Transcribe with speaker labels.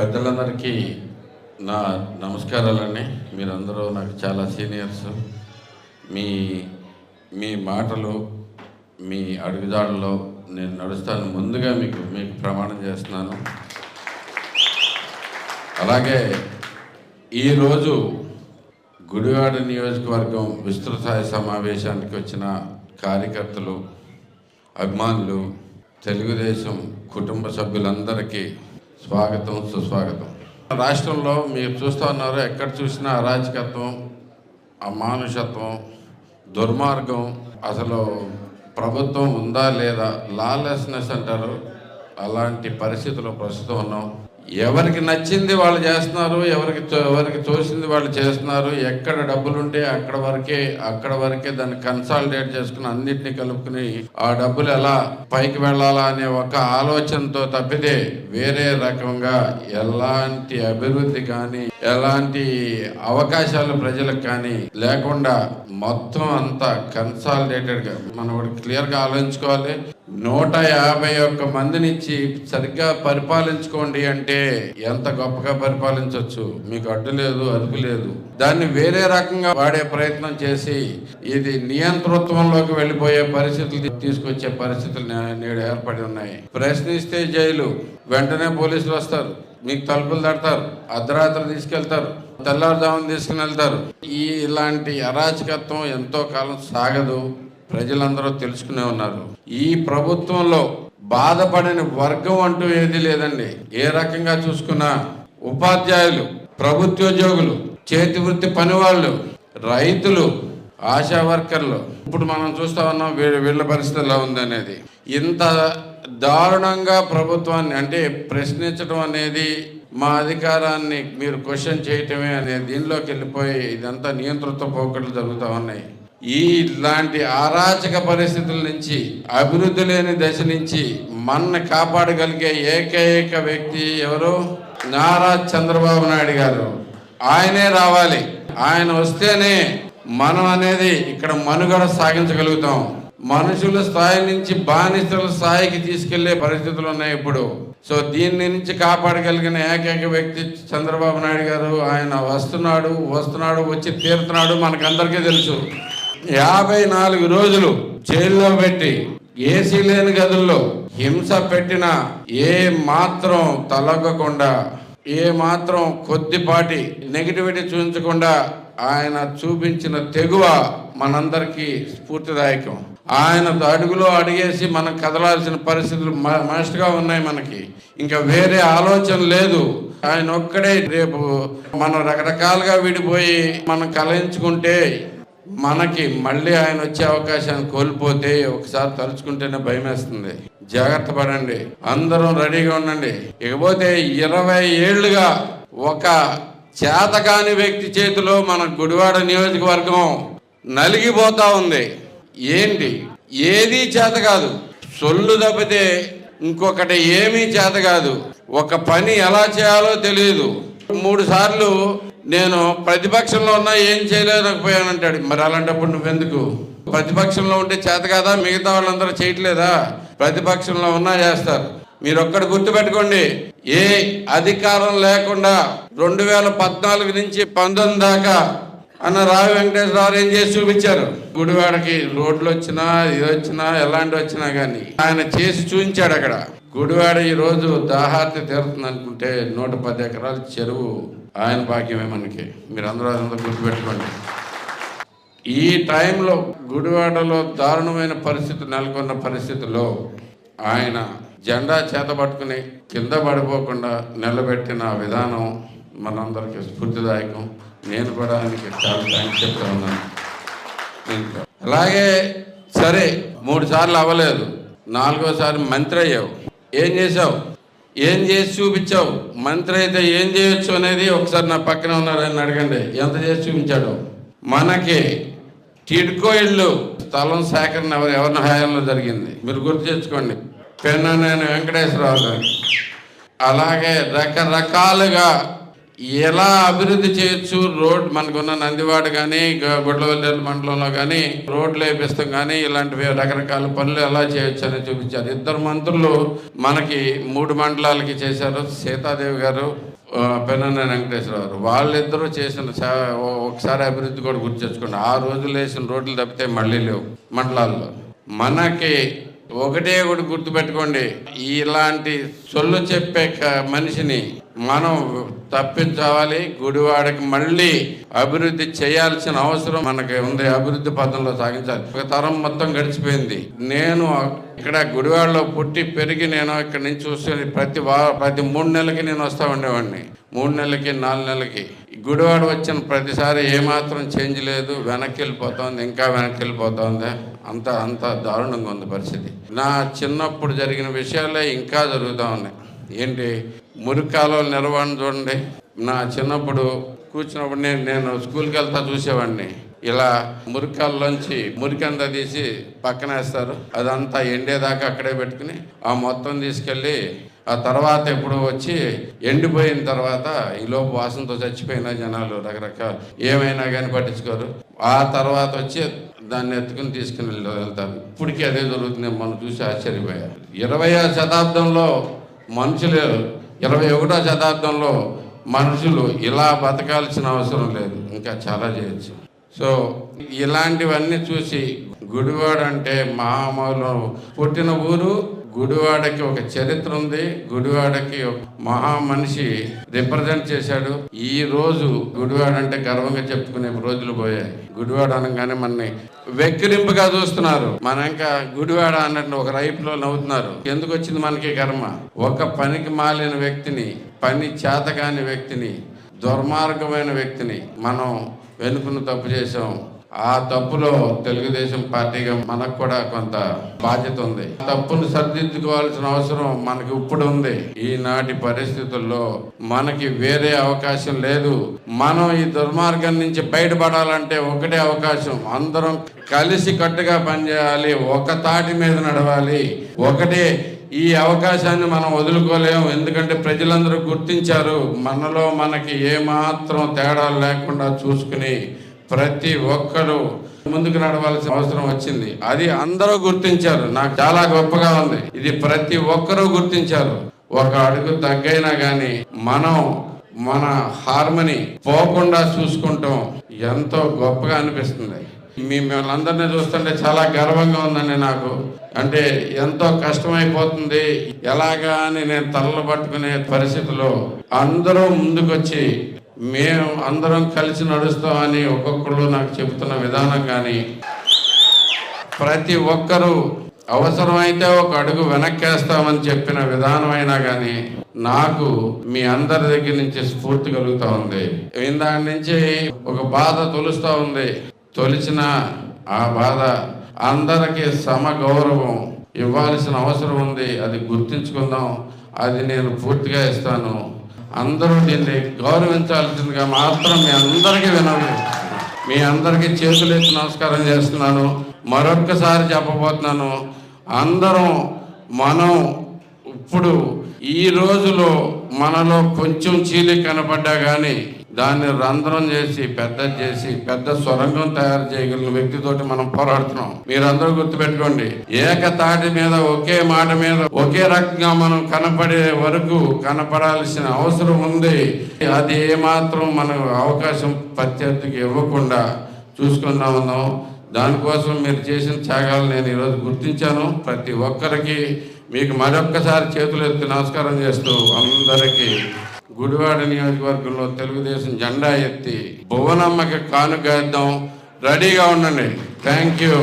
Speaker 1: పెద్దలందరికీ నా నమస్కారాలండి. మీరందరూ నాకు చాలా సీనియర్స్. మీ మీ మాటలు మీ అడుగుదాడుల్లో నేను నడుస్తాను. ముందుగా మీకు మీకు ప్రమాణం చేస్తున్నాను. అలాగే ఈరోజు గుడివాడ నియోజకవర్గం విస్తృత సమావేశానికి వచ్చిన కార్యకర్తలు అభిమానులు తెలుగుదేశం కుటుంబ సభ్యులందరికీ స్వాగతం సుస్వాగతం. రాష్ట్రంలో మీరు చూస్తూ ఉన్నారు ఎక్కడ చూసినా అరాచకత్వం అమానుషత్వం దుర్మార్గం. అసలు ప్రభుత్వం ఉందా లేదా? లాలెస్నెస్ అంటారు. అలాంటి పరిస్థితుల్లో ప్రస్తుతం ఉన్నాం. ఎవరికి నచ్చింది వాళ్ళు చేస్తున్నారు ఎవరికి ఎవరికి తోసింది వాళ్ళు చేస్తున్నారు ఎక్కడ డబ్బులుంటే అక్కడ వరకే అక్కడ వరకే దాన్ని కన్సాలిడేట్ చేసుకుని అన్నిటిని కలుపుకుని ఆ డబ్బులు ఎలా పైకి వెళ్ళాలా అనే ఒక ఆలోచనతో తప్పితే వేరే రకంగా ఎలాంటి అభివృద్ధి కానీ ఎలాంటి అవకాశాలు ప్రజలకు కానీ లేకుండా మొత్తం అంతా కన్సాలిడేటెడ్గా మనం క్లియర్గా ఆలోచించుకోవాలి. నూట యాభై ఒక్క మందినిచ్చి సరిగ్గా పరిపాలించుకోండి అంటే ఎంత గొప్పగా పరిపాలించవచ్చు మీకు అడ్డు లేదు అదుపు లేదు. దాన్ని వేరే రకంగా వాడే ప్రయత్నం చేసి ఇది నియంతృత్వంలోకి వెళ్ళిపోయే పరిస్థితులు తీసుకొచ్చే పరిస్థితులు నేడు ఏర్పడి ఉన్నాయి. ప్రశ్నిస్తే జైలు వెంటనే పోలీసులు వస్తారు. మీకు తలుపులు తడతారు అర్ధరాత్రి తీసుకెళ్తారు తెల్లారుజామున తీసుకుని వెళ్తారు. ఈ ఇలాంటి అరాచకత్వం ఎంతో కాలం సాగదు. ప్రజలందరూ తెలుసుకునే ఉన్నారు. ఈ ప్రభుత్వంలో బాధపడని వర్గం అంటూ ఏది లేదండి. ఏ రకంగా చూసుకున్నా ఉపాధ్యాయులు ప్రభుత్వోద్యోగులు చేతి వృత్తి పనివాళ్ళు రైతులు ఆశా వర్కర్లు. ఇప్పుడు మనం చూస్తా ఉన్నాం వీళ్ళ వీళ్ళ పరిస్థితి ఎలా ఉందనేది ఇంత దారుణంగా ప్రభుత్వాన్ని అంటే ప్రశ్నించడం అనేది మా అధికారాన్ని మీరు క్వశ్చన్ చేయటమే అనేది దీనిలోకి వెళ్ళిపోయి ఇదంతా నియంత్రిత పోకట్లు జరుగుతూ ఉన్నాయి. ఈ ఇలాంటి అరాచక పరిస్థితుల నుంచి అభివృద్ధి లేని దశ నుంచి మనని కాపాడగలిగే ఏకైక వ్యక్తి ఎవరు? నారా చంద్రబాబు నాయుడు గారు. ఆయనే రావాలి. ఆయన వస్తేనే మనం అనేది ఇక్కడ మనుగడ సాగించగలుగుతాం. మనుషుల స్థాయి నుంచి బానిసల స్థాయికి తీసుకెళ్ళే పరిస్థితులు ఉన్నాయి ఇప్పుడు. సో దీని నుంచి కాపాడగలిగిన ఏకైక వ్యక్తి చంద్రబాబు నాయుడు గారు ఆయన వస్తున్నాడు వస్తున్నాడు వచ్చి తీరుతున్నాడు మనకందరికీ తెలుసు. యాభై నాలుగు రోజులు జైల్లో పెట్టి ఏసీ లేని గదుల్లో హింస పెట్టిన ఏ మాత్రం తలగకుండా ఏ మాత్రం కొద్దిపాటి నెగిటివిటీ చూపించకుండా ఆయన చూపించిన తెగువ మనందరికీ స్ఫూర్తిదాయకం. ఆయన అడుగులో అడిగేసి మనం కదలాల్సిన పరిస్థితులు మ- మస్ట్గా ఉన్నాయి మనకి. ఇంకా వేరే ఆలోచన లేదు. ఆయన ఒక్కడే రేపు మనం రకరకాలుగా విడిపోయి మనం కలయించుకుంటే మనకి మళ్ళీ ఆయన వచ్చే అవకాశాన్ని కోల్పోతే ఒకసారి తలుచుకుంటేనే భయం వేస్తుంది జాగ్రత్త పడండి. అందరం రెడీగా ఉండండి. ఇకపోతే ఇరవై ఏళ్ళుగా ఒక చేతకాని వ్యక్తి చేతిలో మన గుడివాడ నియోజకవర్గం నలిగిపోతా ఉంది. ఏంటి? ఏదీ చేత కాదు. సొల్లు తప్పితే ఇంకొకటి ఏమీ చేత కాదు. ఒక పని ఎలా చేయాలో తెలియదు. మూడు సార్లు నేను ప్రతిపక్షంలో ఉన్నా ఏం చేయలేకపోయానంటాడు. మరి అలాంటప్పుడు నువ్వెందుకు? ప్రతిపక్షంలో ఉంటే చేత కాదా? మిగతా వాళ్ళందరూ చేయట్లేదా? ప్రతిపక్షంలో ఉన్నా చేస్తారు. మీరు ఒక్కటి గుర్తుపెట్టుకోండి. ఏ అధికారం లేకుండా రెండు వేల పద్నాలుగు నుంచి పంతొమ్మిది దాకా అన్న రావి వెంకటేశ్వరరావు ఏం చేసి చూపించారు? గుడివాడకి రోడ్లు వచ్చినా ఇది వచ్చినా ఎలాంటి వచ్చినా కానీ ఆయన చేసి చూపించాడు అక్కడ. గుడివాడ ఈ రోజు దాహార్తి తీరుతుంది అనుకుంటే నూట పది ఎకరాల చెరువు ఆయన భాగ్యమే మనకి. మీరు అందరూ అదంతా గుర్తుపెట్టుకోండి. ఈ టైంలో గుడివాడలో దారుణమైన పరిస్థితి నెలకొన్న పరిస్థితుల్లో ఆయన జెండా చేత పట్టుకుని కింద పడిపోకుండా నిలబెట్టిన విధానం మనందరికీ స్ఫూర్తిదాయకం. నేను కూడా ఆయనకి చాలా థ్యాంక్స్ చెప్తా ఉన్నాను. అలాగే సరే మూడు సార్లు అవ్వలేదు. నాలుగోసారి మంత్రి అయ్యావు. ఏం చేసావు ఏం చేసి చూపించావు? మంత్రి అయితే ఏం చేయొచ్చు అనేది ఒకసారి నా పక్కన ఉన్నారని అడగండి. ఎంత చేసి చూపించాడు? మనకి. టిడ్కో ఇల్లు. స్థలం సేకరణ ఎవరు ఎవరిన హయాంలో జరిగింది? మీరు గుర్తు తెచ్చుకోండి. పెన్ననేని వెంకటేశ్వరరావు గారు. అలాగే రకరకాలుగా ఎలా అభివృద్ధి చేయొచ్చు? రోడ్ మనకున్న నందివాడ కానీ గుడ్లవల్లేరు మండలంలో కానీ రోడ్లు వేపిస్తాం కానీ ఇలాంటివి రకరకాల పనులు ఎలా చేయొచ్చు అని చూపించారు. ఇద్దరు మంత్రులు మనకి మూడు మండలాలకి చేశారు. సీతాదేవి గారు పెన్నన్న వెంకటేశ్వరరావు వాళ్ళిద్దరూ చేసిన ఒకసారి అభివృద్ధి కూడా గుర్తు తెచ్చుకోండి. ఆ రోజులు వేసిన రోడ్లు తప్పితే మళ్ళీ లేవు మండలాల్లో. మనకి ఒకటే ఒకటి గుర్తుపెట్టుకోండి. ఇలాంటి సొల్లు చెప్పే మనిషిని మనం తప్పించాలి గుడివాడకి మళ్ళీ అభివృద్ధి చేయాల్సిన అవసరం మనకి ఉంది. అభివృద్ధి పథంలో సాగించాలి. ఒక తరం మొత్తం గడిచిపోయింది. నేను ఇక్కడ గుడివాడలో పుట్టి పెరిగి నేను ఇక్కడ నుంచి చూస్తే ప్రతి వా ప్రతి మూడు నెలలకి నేను వస్తా ఉండేవాడిని. మూడు నెలలకి నాలుగు నెలలకి. గుడివాడ వచ్చిన ప్రతిసారి ఏమాత్రం చేంజ్ లేదు. వెనక్కి వెళ్ళిపోతుంది ఇంకా వెనక్కి వెళ్ళిపోతుంది అంత అంత దారుణంగా ఉంది పరిస్థితి. నా చిన్నప్పుడు జరిగిన విషయాలే ఇంకా జరుగుతూ ఉన్నాయి. ఏంటి? మురికాలో నిర్వహణ చూడండి. నా చిన్నప్పుడు కూర్చున్నప్పుడు నేను నేను స్కూల్కి వెళ్తా చూసేవాడిని. ఇలా మురికాల్లోంచి మురికంతా తీసి పక్కన వేస్తారు. అదంతా ఎండేదాకా అక్కడే పెట్టుకుని ఆ మొత్తం తీసుకెళ్ళి ఆ తర్వాత ఎప్పుడు వచ్చి ఎండిపోయిన తర్వాత ఈ లోపు వాసనతో చచ్చిపోయిన జనాలు రకరకాల. ఏమైనా కానీ పట్టించుకోరు. ఆ తర్వాత వచ్చి దాన్ని ఎత్తుకుని తీసుకుని వెళ్తారు. ఇప్పటికీ అదే జరుగుతుంది. మనం చూసి ఆశ్చర్యపోయారు. ఇరవై శతాబ్దంలో మనుషులు ఇరవై ఒకటో శతాబ్దంలో మనుషులు ఇలా బతకాల్సిన అవసరం లేదు. ఇంకా చాలా చేయొచ్చు. సో ఇలాంటివన్నీ చూసి గుడివాడంటే మామూలు పుట్టిన ఊరు గుడివాడకి ఒక చరిత్ర ఉంది. గుడివాడకి ఒక మహా మనిషి రిప్రజెంట్ చేశాడు. ఈ రోజు గుడివాడ అంటే గర్వంగా చెప్పుకునే రోజులు పోయాయి. గుడివాడ అనగానే మనని వెక్కిరింపుగా చూస్తున్నారు. మన ఇంకా గుడివాడ అన్నట్టు ఒక రైపులో నవ్వుతున్నారు. ఎందుకు వచ్చింది మనకి కర్మ? ఒక పనికి మాలిన వ్యక్తిని పని చేతకాని వ్యక్తిని దుర్మార్గమైన వ్యక్తిని మనం వెనుకను తప్పు చేసాం ఆ తప్పులో తెలుగుదేశం పార్టీగా మనకు కూడా కొంత బాధ్యత ఉంది. ఆ తప్పును సరిదిద్దుకోవాల్సిన అవసరం మనకి ఇప్పుడు ఉంది. ఈనాటి పరిస్థితుల్లో మనకి వేరే అవకాశం లేదు. మనం ఈ దుర్మార్గం నుంచి బయటపడాలంటే ఒకటే అవకాశం. అందరం కలిసి కట్టుగా పనిచేయాలి. ఒక తాటి మీద నడవాలి. ఒకటే ఈ అవకాశాన్ని మనం వదులుకోలేము. ఎందుకంటే ప్రజలందరూ గుర్తించారు మనలో మనకి ఏమాత్రం తేడాలు లేకుండా చూసుకుని ప్రతి ఒక్కరూ ముందుకు నడవాల్సిన అవసరం వచ్చింది. అది అందరూ గుర్తించారు. నాకు చాలా గొప్పగా ఉంది. ఇది ప్రతి ఒక్కరూ గుర్తించారు. ఒక అడుగు తగ్గైనా కానీ మనం మన హార్మనీ పోకుండా చూసుకుంటాం. ఎంతో గొప్పగా అనిపిస్తుంది. మిమ్మల్ని అందరినీ చూస్తుంటే చాలా గర్వంగా ఉందండి నాకు. అంటే ఎంతో కష్టమైపోతుంది. ఎలాగా అని నేను తలలు పట్టుకునే పరిస్థితిలో అందరూ ముందుకొచ్చి మేము అందరం కలిసి నడుస్తామని ఒక్కొక్కరు నాకు చెబుతున్న విధానం కానీ ప్రతి ఒక్కరూ అవసరమైతే ఒక అడుగు వెనక్కేస్తామని చెప్పిన విధానం అయినా కానీ నాకు మీ అందరి దగ్గర నుంచి స్ఫూర్తి కలుగుతూ ఉంది. దాని నుంచి ఒక బాధ తొలుస్తూ ఉంది. తొలిచిన ఆ బాధ అందరికీ సమగౌరవం ఇవ్వాల్సిన అవసరం ఉంది. అది గుర్తించుకుందాం. అది నేను పూర్తిగా ఇస్తాను. అందరూ దీన్ని గౌరవించాల్సిందిగా మాత్రం మీ అందరికీ వినవి. మీ అందరికీ చేతులెత్తి నమస్కారం చేస్తున్నాను. మరొక్కసారి చెప్పబోతున్నాను. అందరం మనం ఇప్పుడు ఈ రోజులో మనలో కొంచెం చీలి కనపడ్డా కానీ దాన్ని రంధ్రం చేసి పెద్ద చేసి పెద్ద సొరంగం తయారు చేయగలిగిన వ్యక్తితోటి మనం పోరాడుతున్నాం. మీరందరూ గుర్తుపెట్టుకోండి ఏకతాటి మీద ఒకే మాట మీద ఒకే రకంగా మనం కనపడే వరకు కనపడాల్సిన అవసరం ఉంది. అది ఏమాత్రం మనకు అవకాశం ప్రత్యర్థికి ఇవ్వకుండా చూసుకుంటా ఉన్నాం దానికోసం మీరు చేసిన త్యాగాలు నేను ఈరోజు గుర్తించాను. ప్రతి ఒక్కరికి మీకు మరొక్కసారి చేతులు ఎత్తి నమస్కారం చేస్తూ అందరికీ గుడివాడ నియోజకవర్గంలో తెలుగుదేశం జెండా ఎత్తి భువనమ్మకి కానుక ఇద్దాం రెడీగా ఉండండి. Thank you